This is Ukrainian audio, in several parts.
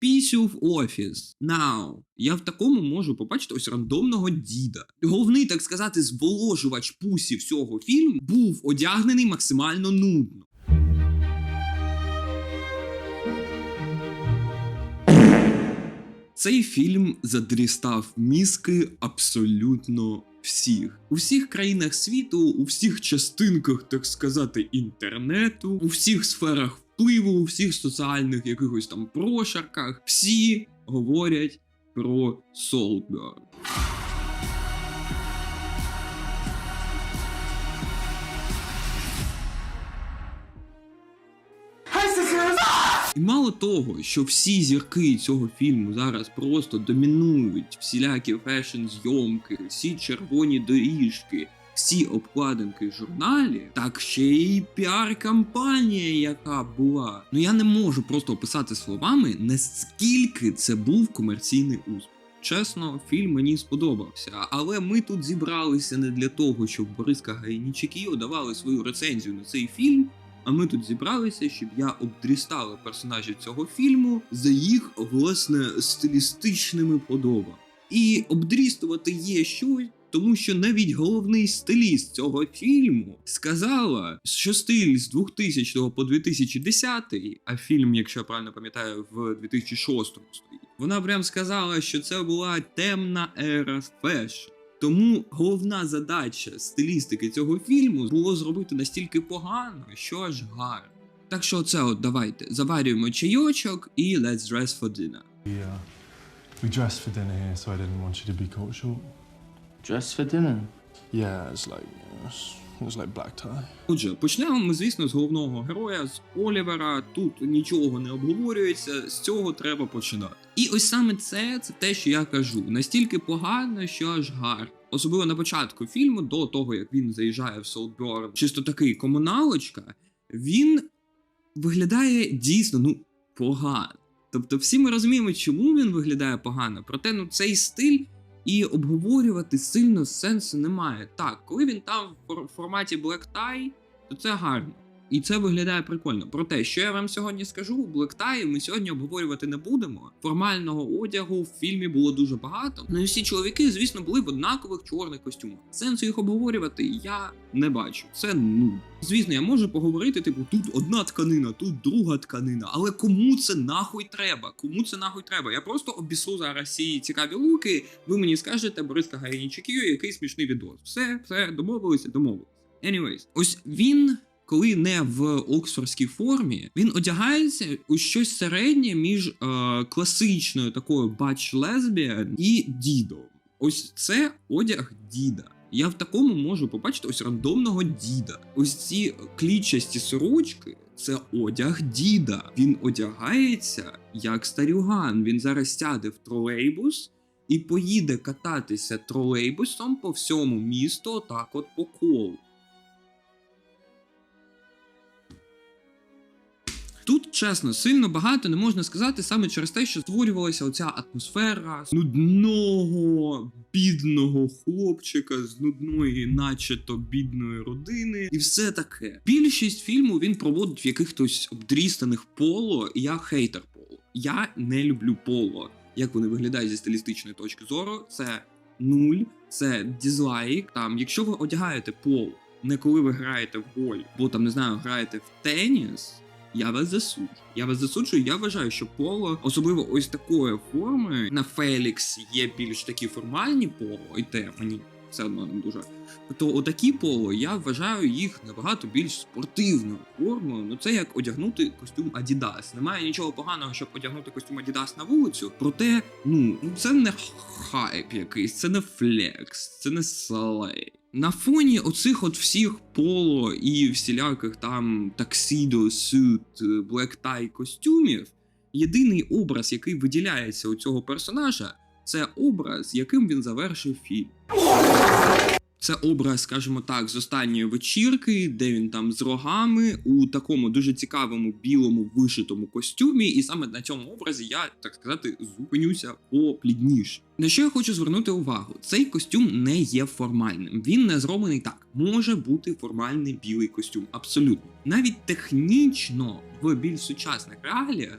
Пісю в офіс. Now. Я в такому можу побачити ось рандомного діда. Головний, так сказати, зволожувач пусі всього фільму був одягнений максимально нудно. Цей фільм задрістав мізки абсолютно всіх. У всіх країнах світу, у всіх частинках, так сказати, інтернету, у всіх сферах впливу, у всіх соціальних якихось там прошарках, всі говорять про Солберг. І мало того, що всі зірки цього фільму зараз просто домінують всілякі фешн-зйомки, всі червоні доріжки, всі обкладинки журналі, так ще й піар-кампанія, яка була. Ну я не можу просто описати словами, наскільки це був комерційний успіх. Чесно, фільм мені сподобався, але ми тут зібралися не для того, щоб Бориска Гайнічики давали свою рецензію на цей фільм. А ми тут зібралися, щоб я обдрістала персонажів цього фільму за їх власне стилістичними подобами. І обдрістувати є щось, тому що навіть головний стиліст цього фільму сказала, що стиль з 2000 по 2010, а фільм, якщо я правильно пам'ятаю, в 2006 стоїть. Вона прям сказала, що це була темна ера фешн. Тому головна задача стилістики цього фільму було зробити настільки погано, що аж гарно. Так що це от давайте заварюємо чайочок і let's dress for dinner. We, uh, dressed for dinner here, so I didn't want you to be caught short. Dress for dinner. Yeah, it's like it was, like black tie. Отже, почнемо ми, звісно, з головного героя, з Олівера. Тут нічого не обговорюється, з цього треба починати. І ось саме це, це те, що я кажу. Настільки погано, що аж гарно. Особливо на початку фільму, до того як він заїжджає в Солтборн, чисто такий комуналочка, він виглядає дійсно ну погано. Тобто, всі ми розуміємо, чому він виглядає погано. Проте ну цей стиль і обговорювати сильно сенсу немає. Так, коли він там в фор- форматі Black Tie, то це гарно. І це виглядає прикольно. Проте, що я вам сьогодні скажу, Tie ми сьогодні обговорювати не будемо. Формального одягу в фільмі було дуже багато. Ну і всі чоловіки, звісно, були в однакових чорних костюмах. Сенсу їх обговорювати я не бачу. Це ну. Звісно, я можу поговорити, типу, тут одна тканина, тут друга тканина. Але кому це нахуй треба? Кому це нахуй треба? Я просто обісу зараз ці цікаві луки. Ви мені скажете, Бориска Гайнічикію, який смішний відос. Все, все, домовилися, домовилися. Anyways, ось він. Коли не в оксфордській формі, він одягається у щось середнє між е, класичною такою бач лесбіан і дідом. Ось це одяг діда. Я в такому можу побачити ось рандомного діда. Ось ці клітчасті сорочки. Це одяг діда. Він одягається як старюган. Він зараз сяде в тролейбус і поїде кататися тролейбусом по всьому місту, так от по колу. Тут, чесно, сильно багато не можна сказати саме через те, що створювалася оця атмосфера нудного, бідного хлопчика з нудної, начебто бідної родини, і все таке. Більшість фільму він проводить в якихось обдрістаних поло, і я хейтер поло. Я не люблю поло. Як вони виглядають зі стилістичної точки зору, це нуль, це дізлайк. Там, якщо ви одягаєте поло, не коли ви граєте в голь, бо там не знаю, граєте в теніс. Я вас засуджу. Я вас засуджую. Я вважаю, що поло, особливо ось такої форми, на Фелікс є більш такі формальні поло, і те мені все одно не дуже. То отакі поло, я вважаю їх набагато більш спортивною формою. Ну це як одягнути костюм Adidas. Немає нічого поганого, щоб одягнути костюм Adidas на вулицю. Проте, ну це не хайп якийсь, це не флекс, це не слей. На фоні оцих от всіх поло і всіляких там таксідо, сют, блектай костюмів, єдиний образ, який виділяється у цього персонажа, це образ, яким він завершив фільм. Це образ, скажімо так, з останньої вечірки, де він там з рогами у такому дуже цікавому білому вишитому костюмі, і саме на цьому образі я, так сказати, зупинюся поплідніше. На що я хочу звернути увагу? Цей костюм не є формальним. Він не зроблений так. Може бути формальний білий костюм, абсолютно. Навіть технічно в більш сучасних реаліях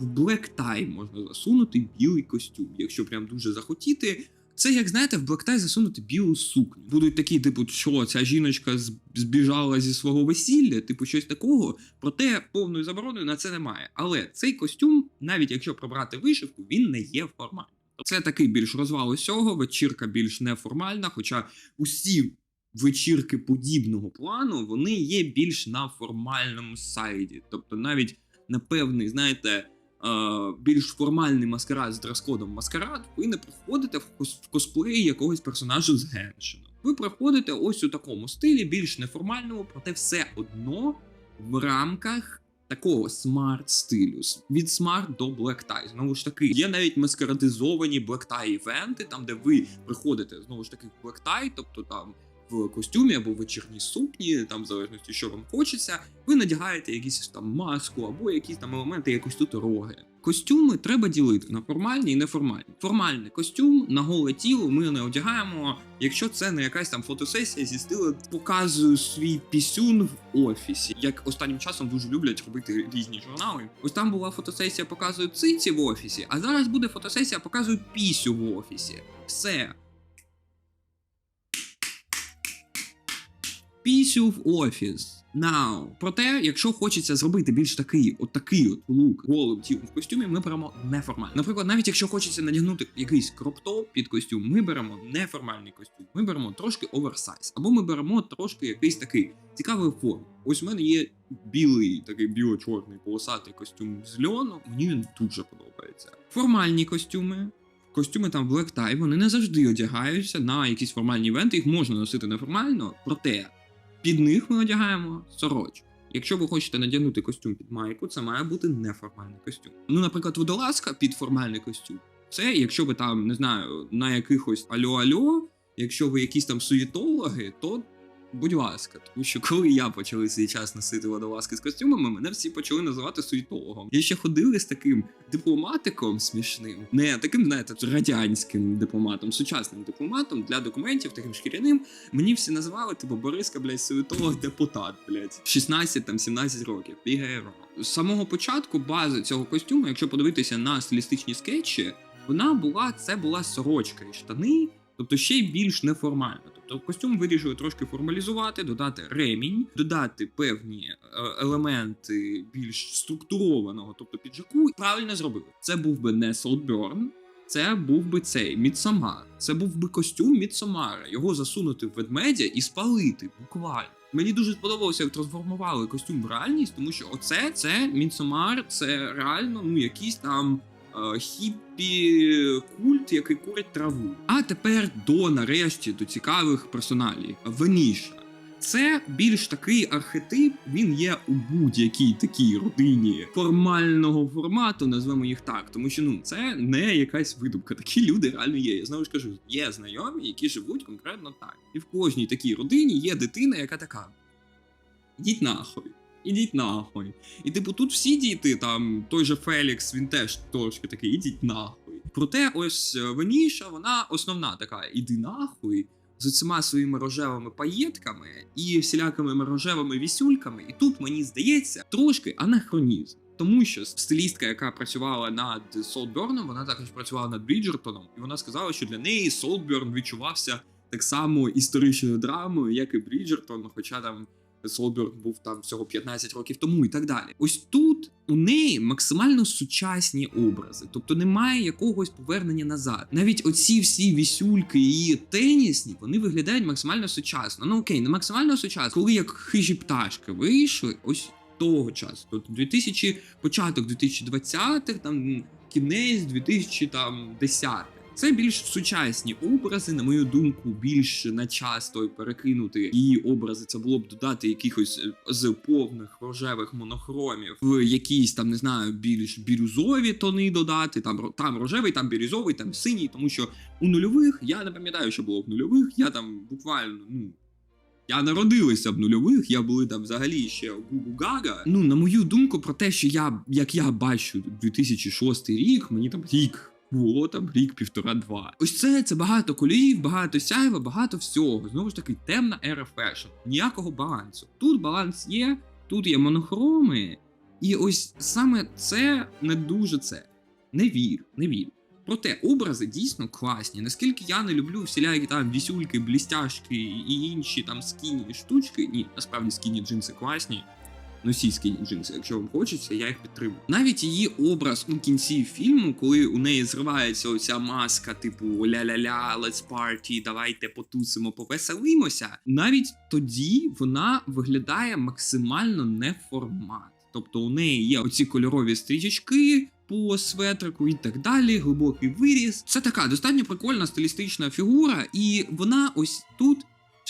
в tie можна засунути білий костюм, якщо прям дуже захотіти. Це як знаєте, в tie засунути білу сукню. Будуть такі, типу, що ця жіночка збіжала зі свого весілля, типу щось такого. Проте повною забороною на це немає. Але цей костюм, навіть якщо пробрати вишивку, він не є формальним. Це такий більш розвал усього, вечірка більш неформальна, хоча усі вечірки подібного плану вони є більш на формальному сайді. Тобто навіть на певний, знаєте, більш формальний маскарад з дрес-кодом маскарад, ви не приходите в, кос- в косплеї якогось персонажу з Геншину. Ви приходите ось у такому стилі, більш неформальному, проте все одно в рамках такого смарт стилю. Від смарт до tie. Знову ж таки, є навіть маскарадизовані tie івенти, там де ви приходите знову ж таки в tie, тобто там. В костюмі або вечірній сукні, там в залежності, що вам хочеться, ви надягаєте якісь там маску або якісь там елементи, якось тут роги. Костюми треба ділити на формальні і неформальні. Формальний костюм на голе тіло ми не одягаємо, якщо це не якась там фотосесія зі стилу показую свій пісюн в офісі, як останнім часом дуже люблять робити різні журнали. Ось там була фотосесія показую циці в офісі, а зараз буде фотосесія показую пісю в офісі. Все. Пісю в офіс. Now. Проте, якщо хочеться зробити більш такий, от такий от лук голим тілом в костюмі, ми беремо неформальний. Наприклад, навіть якщо хочеться надягнути якийсь кроптоп під костюм, ми беремо неформальний костюм. Ми беремо трошки оверсайз, або ми беремо трошки якийсь такий цікавий форм. Ось у мене є білий, такий біло-чорний полосатий костюм з льону. Мені він дуже подобається. Формальні костюми. Костюми там Black Tie, вони не завжди одягаються на якісь формальні івенти, їх можна носити неформально, проте під них ми одягаємо сорочку. Якщо ви хочете надягнути костюм під майку, це має бути неформальний костюм. Ну, наприклад, водолазка під формальний костюм. Це якщо ви там не знаю на якихось альо-альо, якщо ви якісь там суєтологи, то будь ласка, тому що коли я почали свій час носити водолазки з костюмами, мене всі почали називати суєтологом. Я ще ходили з таким дипломатиком смішним, не таким, знаєте, радянським дипломатом, сучасним дипломатом для документів, таким шкіряним. Мені всі називали, типу, Бориска, блядь, суєтолог депутат, блядь. 16 там 17 років. Бігає. З самого початку база цього костюму, якщо подивитися на стилістичні скетчі, вона була це була сорочка і штани, тобто ще й більш неформально. Тобто костюм вирішили трошки формалізувати, додати ремінь, додати певні е, елементи більш структурованого, тобто піджаку. Правильно зробили. Це був би не Saltburn, це був би цей Мідсомар. Це був би костюм Мідсомара. Його засунути в ведмедя і спалити буквально. Мені дуже сподобалося, як трансформували костюм в реальність, тому що оце це Мідсомар, це реально ну якийсь там хіппі культ, який курить траву. А тепер до нарешті до цікавих персоналій. Веніша. Це більш такий архетип, він є у будь-якій такій родині формального формату, назвемо їх так, тому що ну це не якась видумка. Такі люди реально є. Я знову ж кажу, є знайомі, які живуть конкретно так. І в кожній такій родині є дитина, яка така: ідіть нахуй. Ідіть нахуй. І типу, тут всі діти, там той же Фелікс, він теж трошки такий, ідіть нахуй. Проте, ось е, Веніша, вона основна така: іди нахуй з цими своїми рожевими паєтками і всілякими рожевими вісюльками. І тут мені здається трошки анахронізм. Тому що стилістка, яка працювала над Солтберном, вона також працювала над Бріджертоном, і вона сказала, що для неї Солтберн відчувався так само історичною драмою, як і Бріджертон, хоча там Солберг був там всього 15 років тому і так далі. Ось тут у неї максимально сучасні образи, тобто немає якогось повернення назад. Навіть оці всі вісюльки і тенісні, вони виглядають максимально сучасно. Ну окей, не максимально сучасно, коли як хижі пташки вийшли, ось того часу. Тобто 2000, початок 2020-х, там кінець 2010-х. Це більш сучасні образи, на мою думку, більш на час той перекинути її образи. Це було б додати якихось е, з повних рожевих монохромів в якісь там не знаю більш бірюзові тони додати. Там там рожевий, там бірюзовий, там синій. Тому що у нульових я не пам'ятаю, що було в нульових. Я там буквально ну. Я народилася в нульових, я були там взагалі ще Гугу Гага. Ну, на мою думку, про те, що я, як я бачу 2006 рік, мені там рік було там рік, півтора-два. Ось це це багато коліїв, багато сяйва, багато всього. Знову ж таки, темна ера фешн. Ніякого балансу. Тут баланс є, тут є монохроми. І ось саме це не дуже це. Не вірю, не вірю. Проте образи дійсно класні. Наскільки я не люблю всілякі там вісюльки, блістяшки і інші там скіні штучки. Ні, насправді скіні джинси класні. Носіть скіні джинси, якщо вам хочеться, я їх підтримую. Навіть її образ у кінці фільму, коли у неї зривається оця маска, типу ля-ля-ля, let's party, давайте потусимо, повеселимося. Навіть тоді вона виглядає максимально не формат. Тобто у неї є оці кольорові стрічечки по светрику і так далі, глибокий виріс. Це така достатньо прикольна стилістична фігура, і вона ось тут.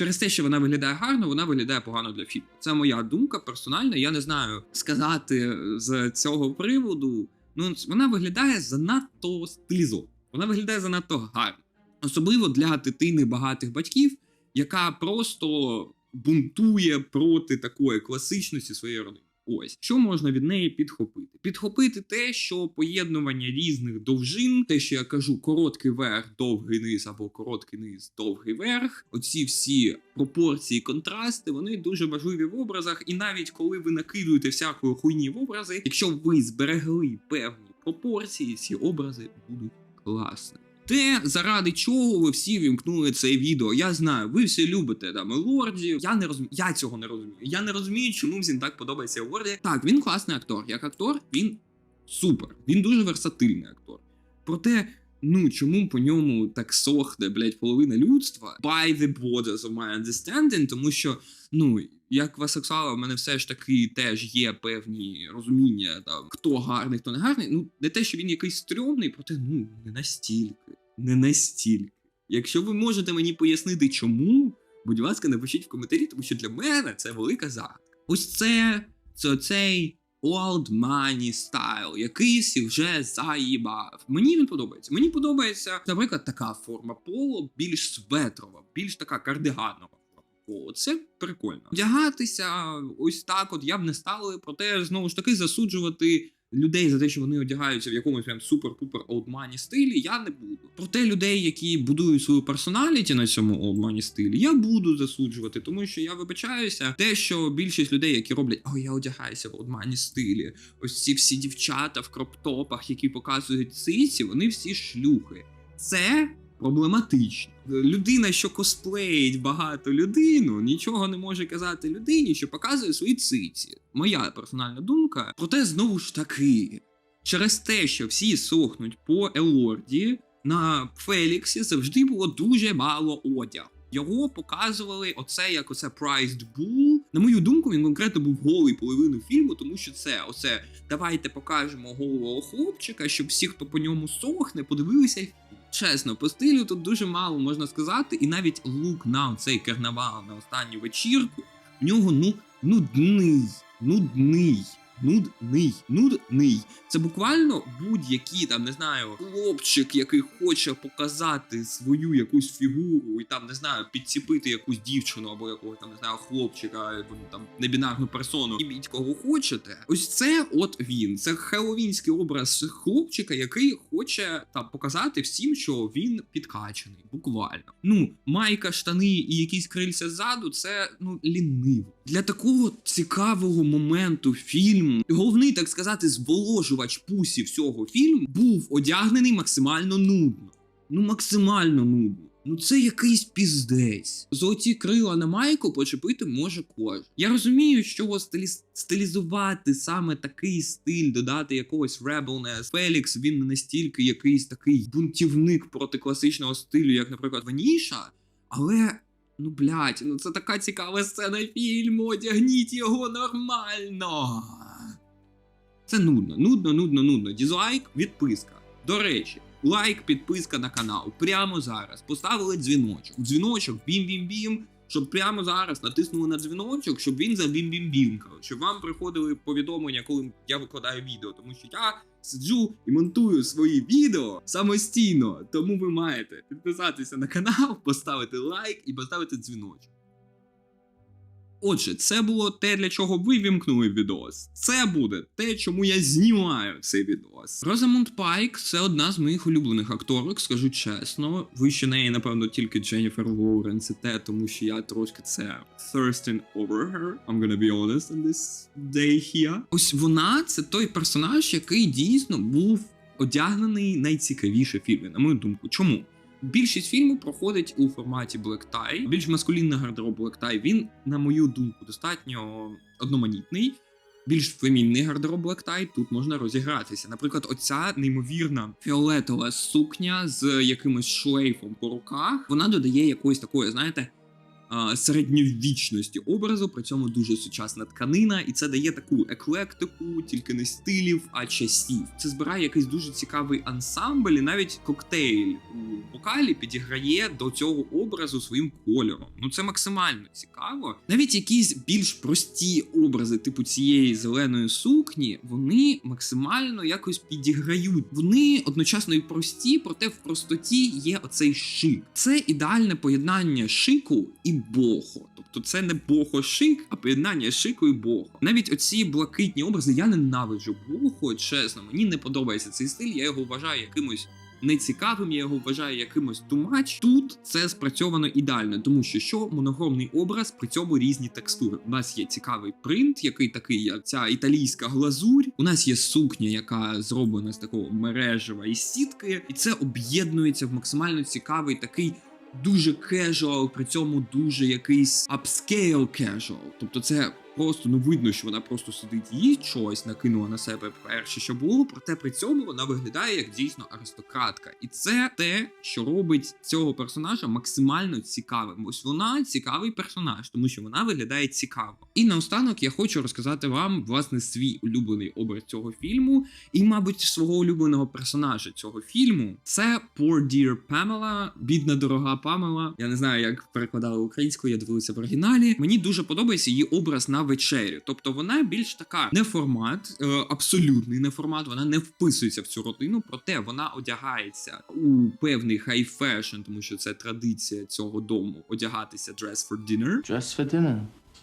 Через те, що вона виглядає гарно, вона виглядає погано для фільму. Це моя думка персональна. Я не знаю сказати з цього приводу. Ну вона виглядає занадто стилізовано. Вона виглядає занадто гарно, особливо для дитини багатих батьків, яка просто бунтує проти такої класичності своєї родини. Ось що можна від неї підхопити? Підхопити те, що поєднування різних довжин, те, що я кажу, короткий верх, довгий низ або короткий низ, довгий верх. Оці всі пропорції, контрасти, вони дуже важливі в образах. І навіть коли ви накидуєте всякої хуйні в образи, якщо ви зберегли певні пропорції, ці образи будуть класними. Те, заради чого ви всі вімкнули це відео. Я знаю, ви всі любите там Елорді. Я не розумію. Я цього не розумію. Я не розумію, чому всім так подобається Елорді. Так, він класний актор. Як актор, він супер. Він дуже версатильний актор. Проте, ну чому по ньому так сохне, блять, половина людства? By the borders of my understanding, тому що, ну. Як васексуала, в мене все ж таки теж є певні розуміння, там хто гарний, хто не гарний. Ну, не те, що він якийсь стрьомний, проте ну не настільки. Не настільки. Якщо ви можете мені пояснити, чому, будь ласка, напишіть в коментарі, тому що для мене це велика загадка. Ось це, це цей old money style, який всі вже заїбав. Мені він подобається. Мені подобається, наприклад, така форма поло, більш светрова, більш така кардиганова. О, це прикольно. Вдягатися ось так, от я б не стали, проте знову ж таки засуджувати людей за те, що вони одягаються в якомусь прям супер-пупер олдмані стилі, я не буду. Проте людей, які будують свою персоналіті на цьому олдмані стилі, я буду засуджувати, тому що я вибачаюся, те, що більшість людей, які роблять, о, я одягаюся в олдмані стилі, ось ці всі дівчата в кроптопах, які показують циці, вони всі шлюхи. Це проблематично. Людина, що косплеїть багато людину, нічого не може казати людині, що показує свої циці. Моя персональна думка. Проте знову ж таки, через те, що всі сохнуть по Елорді, на Феліксі завжди було дуже мало одягу. Його показували оце як оце Priced Bull. На мою думку, він конкретно був голий половину фільму, тому що це оце давайте покажемо голого хлопчика, щоб всі, хто по ньому сохне, подивилися Чесно, по стилю тут дуже мало можна сказати, і навіть лук на цей карнавал на останню вечірку в нього ну нудний, нудний, нудний, нудний. Це буквально будь-який там, не знаю, хлопчик, який хоче показати свою якусь фігуру і там не знаю, підціпити якусь дівчину або якогось там не знаю, хлопчика, ну, там небінарну персону, і кого хочете. Ось це от він. Це хеловінський образ хлопчика, який хоче там показати всім, що він підкачаний, буквально. Ну, майка, штани і якісь крильця ззаду, це ну ліниво. Для такого цікавого моменту фільму, головний, так сказати, зволожувач пусі всього фільму був одягнений максимально нудно. Ну, максимально нудно. Ну це якийсь піздець. Золоті крила на майку почепити може кожен. Я розумію, що стилі... стилізувати саме такий стиль, додати якогось rebelness. Фелікс він не настільки якийсь такий бунтівник проти класичного стилю, як, наприклад, Ваніша, але. Ну, блядь, ну це така цікава сцена фільму, одягніть його нормально. Це нудно, нудно, нудно, нудно. Дізлайк, відписка. До речі, лайк, підписка на канал. Прямо зараз. Поставили дзвіночок. Дзвіночок, бім-бім-бім. Щоб прямо зараз натиснули на дзвіночок, щоб він за бім-бім-бімкав. Щоб вам приходили повідомлення, коли я викладаю відео. Тому що я сиджу і монтую свої відео самостійно. Тому ви маєте підписатися на канал, поставити лайк і поставити дзвіночок. Отже, це було те, для чого ви вімкнули відос. Це буде те, чому я знімаю цей відос. Розамунд Пайк це одна з моїх улюблених акторок, скажу чесно. Вище неї, напевно, тільки Дженніфер Лоуренс і те, тому що я трошки це thirsting over her. I'm gonna be honest on this day here. Ось вона це той персонаж, який дійсно був одягнений найцікавіше в фільмі, на мою думку. Чому? Більшість фільму проходить у форматі Black Tie. Більш маскулінний гардероб Black Tie, він, на мою думку, достатньо одноманітний. Більш фемінний гардероб Black Tie тут можна розігратися. Наприклад, оця неймовірна фіолетова сукня з якимось шлейфом по руках. Вона додає якоїсь такої, знаєте, середньовічності образу, при цьому дуже сучасна тканина, і це дає таку еклектику, тільки не стилів, а часів. Це збирає якийсь дуже цікавий ансамбль, і навіть коктейль у бокалі підіграє до цього образу своїм кольором. Ну це максимально цікаво. Навіть якісь більш прості образи, типу цієї зеленої сукні, вони максимально якось підіграють. Вони одночасно і прості, проте в простоті є оцей шик. Це ідеальне поєднання шику і бохо. Тобто це не бохо-шик, а поєднання шику і бохо. Навіть оці блакитні образи я ненавиджу бохо, чесно, мені не подобається цей стиль, я його вважаю якимось. Нецікавим, я його вважаю якимось тумач. Тут це спрацьовано ідеально, тому що що монохромний образ, при цьому різні текстури. У нас є цікавий принт, який такий, як ця італійська глазурь. У нас є сукня, яка зроблена з такого мережева і сітки, і це об'єднується в максимально цікавий такий. Дуже кежуал, при цьому дуже якийсь upscale casual. Тобто це просто ну видно, що вона просто сидить їсть щось, накинула на себе перше, що було, проте при цьому вона виглядає як дійсно аристократка. І це те, що робить цього персонажа максимально цікавим. Ось вона цікавий персонаж, тому що вона виглядає цікаво. І наостанок я хочу розказати вам власне свій улюблений образ цього фільму, і, мабуть, свого улюбленого персонажа цього фільму. Це Poor Dear Pamela, бідна дорога Памела. Я не знаю, як перекладали українською, я дивилася в оригіналі. Мені дуже подобається її образ на вечерю. Тобто вона більш така не формат, е, абсолютний не формат. Вона не вписується в цю родину, проте вона одягається у певний хай фешн, тому що це традиція цього дому одягатися dress for dinner. Dress for dinner.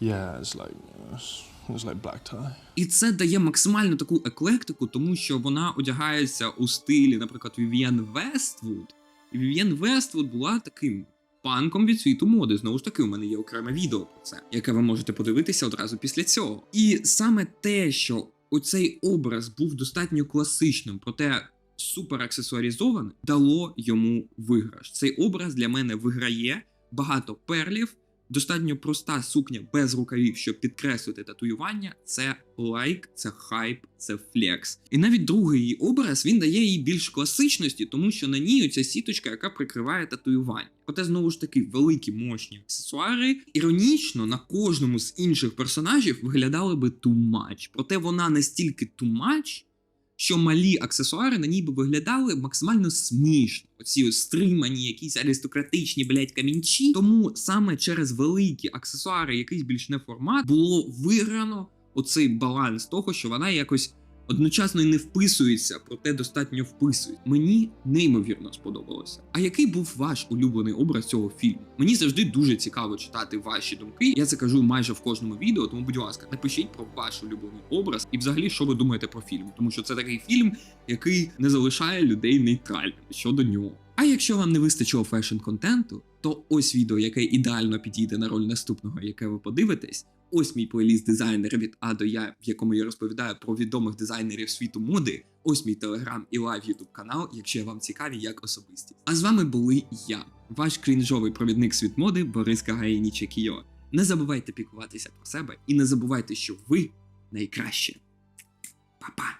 Yeah, it's like uh, it's like black tie. І це дає максимальну таку еклектику, тому що вона одягається у стилі, наприклад, Вів'єн Вествуд. І Вів'єн Вествуд була таким панком від світу моди. Знову ж таки, у мене є окреме відео про це, яке ви можете подивитися одразу після цього. І саме те, що оцей образ був достатньо класичним, проте супер аксесуарізованим, дало йому виграш. Цей образ для мене виграє багато перлів. Достатньо проста сукня без рукавів, щоб підкреслити татуювання. Це лайк, це хайп, це флекс. І навіть другий її образ він дає їй більш класичності, тому що на ній оця сіточка, яка прикриває татуювання. Проте знову ж таки великі мощні аксесуари. Іронічно на кожному з інших персонажів виглядали би much. Проте вона настільки much, що малі аксесуари на ній би виглядали максимально смішно. Оці стримані, якісь аристократичні, блядь, камінчі. Тому саме через великі аксесуари, якийсь більш не формат, було виграно оцей баланс того, що вона якось одночасно і не вписується, проте достатньо вписується. Мені неймовірно сподобалося. А який був ваш улюблений образ цього фільму? Мені завжди дуже цікаво читати ваші думки. Я це кажу майже в кожному відео, тому, будь ласка, напишіть про ваш улюблений образ і взагалі, що ви думаєте про фільм, тому що це такий фільм, який не залишає людей нейтральними щодо нього. А якщо вам не вистачило фешн-контенту, то ось відео, яке ідеально підійде на роль наступного, яке ви подивитесь. Ось мій плейліст дизайнер від А до Я, в якому я розповідаю про відомих дизайнерів світу моди. Ось мій телеграм і лайв ютуб канал, якщо я вам цікаві як особисті. А з вами були я, ваш крінжовий провідник світ моди Борис Кагаїні Кіо. Не забувайте піклуватися про себе і не забувайте, що ви найкраще. Па-па!